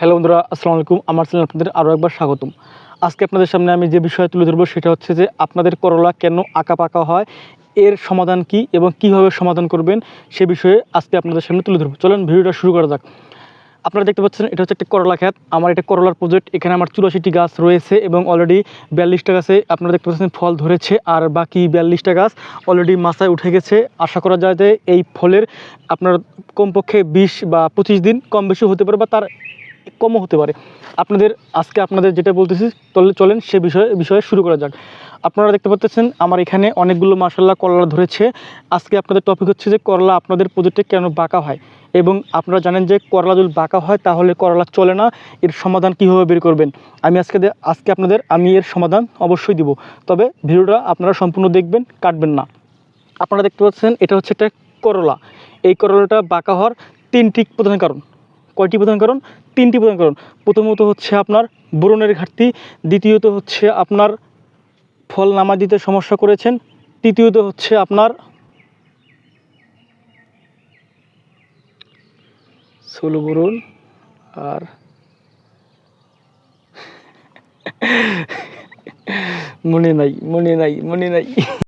Hello বন্ধুরা, আসসালামু আলাইকুম। আমার চ্যানেল আপনাদের আরও একবার স্বাগতম। আজকে আপনাদের সামনে আমি যে বিষয় তুলে ধরবো সেটা হচ্ছে যে আপনাদের করলা কেন আঁকা পাকা হয়, এর সমাধান কি এবং কীভাবে সমাধান করবেন সে বিষয়ে আজকে আপনাদের সামনে তুলে ধরবো। চলেন ভিডিওটা শুরু করা যাক। আপনারা দেখতে পাচ্ছেন, এটা হচ্ছে একটা করলা খ্যাত আমার এটা করলার প্রজেক্ট এখানে আমার চুরাশিটি গাছ রয়েছে এবং অলরেডি বিয়াল্লিশটা গাছে আপনারা দেখতে পাচ্ছেন ফল ধরেছে আর বাকি বিয়াল্লিশটা গাছ অলরেডি মাথায় উঠে গেছে। আশা করা যায় যে এই ফলের আপনার কমপক্ষে বিশ বা পঁচিশ দিন কম বেশি হতে পারে বা তার কমও হতে পারে। আপনাদের, আজকে আপনাদের যেটা বলতেছি তলে- চলেন সে বিষয়ে বিষয়ে শুরু করা যাক। আপনারা দেখতে পাচ্ছেন আমার এখানে অনেকগুলো মাসাল্লাহ করলা ধরেছে। আজকে আপনাদের টপিক হচ্ছে যে, করলা আপনাদের প্রজেক্টে কেন বাঁকা হয়? এবং আপনারা জানেন যে, করলা যদি বাঁকা হয়, তাহলে করলা চলে না। এর সমাধান কীভাবে বের করবেন? আমি আজকে আজকে আপনাদের, আমি এর সমাধান অবশ্যই দিব। তবে ভিডিওটা আপনারা সম্পূর্ণ দেখবেন, কাটবেন না। আপনারা দেখতে পাচ্ছেন, এটা হচ্ছে একটা করলা। এই করলাটা বাঁকা হওয়ার তিনটি প্রধান কারণ। কয়টি প্রধান কারণ? তিনটি প্রধান কারণ। প্রথমত হচ্ছে আপনার বোরনের ঘাটতি, দ্বিতীয়ত হচ্ছে আপনার ফল নামা দিতে সমস্যা করেছেন, তৃতীয়ত হচ্ছে আপনার ষোলো বোরন আর মনে নাই মনে নাই মনে নাই।